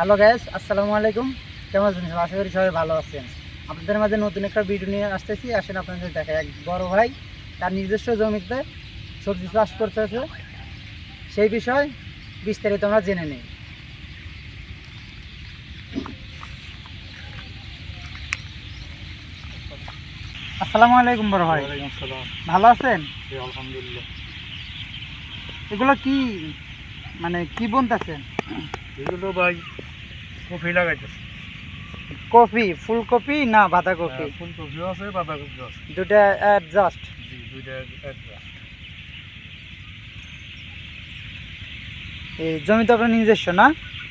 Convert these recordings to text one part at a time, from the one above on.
Hello gas আসসালামু আলাইকুম কেমন আছেন? সবাই? আশা করি সবাই ভালো আছেন। আপনাদের মাঝে নতুন একটা ভিডিও নিয়ে আসতেছি। আসেন আপনাদের দেখে এক বড় ভাই তার নিজস্ব জমিতে সবজি চাষ করতেছে সেই বিষয় বিস্তারিত আমরা জেনে নিই। আসসালামু আলাইকুম বড় ভাই। আসসালাম। ভালো আছেন? আলহামদুলিল্লাহ। এগুলো কি মানে কি বুনতেছেন? এগুলো ভাই কফি লাগাইতেছে। কপি ফুলকপি না বাঁধাকপি? হ্যাঁ, ফুলকপিও আছে বাঁধাকপিও আছে। দুটা অ্যাডজাস্ট জি দুইটা একটা এই জমি তো আপনার নিজস্ব না?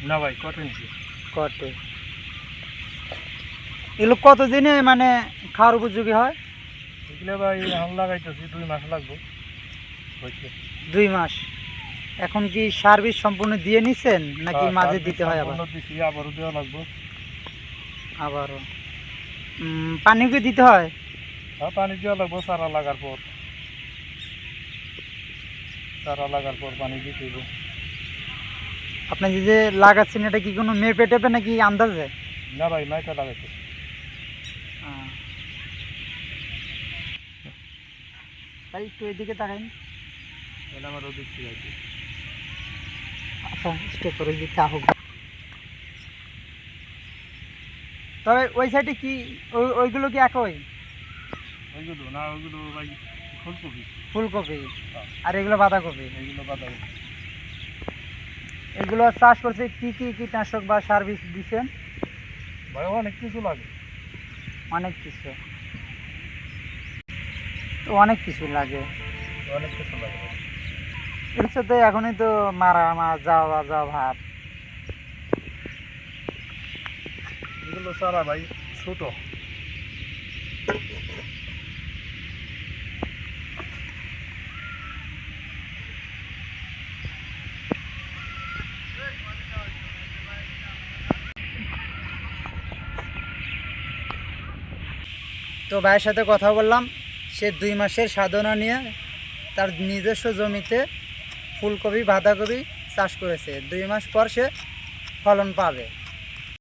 না ভাই কত ইঞ্চি কটে এগুলো কতদিনে মানে খাওয়ার উপযোগী হয়? এগুলো ভাই লাগাইতেছি দুই মাস লাগবে। দুই মাস। এখন কি সার্ভিস সম্পূর্ণ দিয়ে নিছেন নাকি হ্যাঁ, মাঝে দিতে হয় আবার? আবারও দেওয়া লাগবে। আবারও। উম, পানি কি দিতে হয়? হ্যাঁ পানি দেওয়া লাগবে সারা লাগার পর। সারা লাগার পর পানি দিতে হবে। আপনি যে যে লাগাচ্ছেন এটা কি কোনো মেপে টেপে নাকি আন্দাজে? না ভাই মাইটা লাগাইতেছি আহ। ভাই একটু এদিকে তাকাইন। এটা আমার ওদিক থেকে আছে আচ্ছা স্টে করে দিতে হোক তবে ওই সাইডে কি ওইগুলো কি একই? ওইগুলো না ওইগুলো ভাই ফুলকপি। ফুলকপি। হ্যাঁ। আর এগুলো বাঁধাকপি? এইগুলো বাঁধাকপি। এগুলো চাষ করছে কি কি কীটনাশক বা সার্ভিস দিচ্ছেন? ভাই অনেক কিছু লাগে। অনেক কিছু। তো অনেক কিছু লাগে। অনেক কিছু লাগে। এর সাথে এখনই তো মারা মারা যাওয়া যাওয়া ভাব এগুলো সারা ভাই ছোট। তো ভাইয়ের সাথে কথা বললাম সে দুই মাসের সাধনা নিয়ে তার নিজস্ব জমিতে ফুলকপি বাঁধাকপি চাষ করেছে। দুই মাস পর সে ফলন পাবে।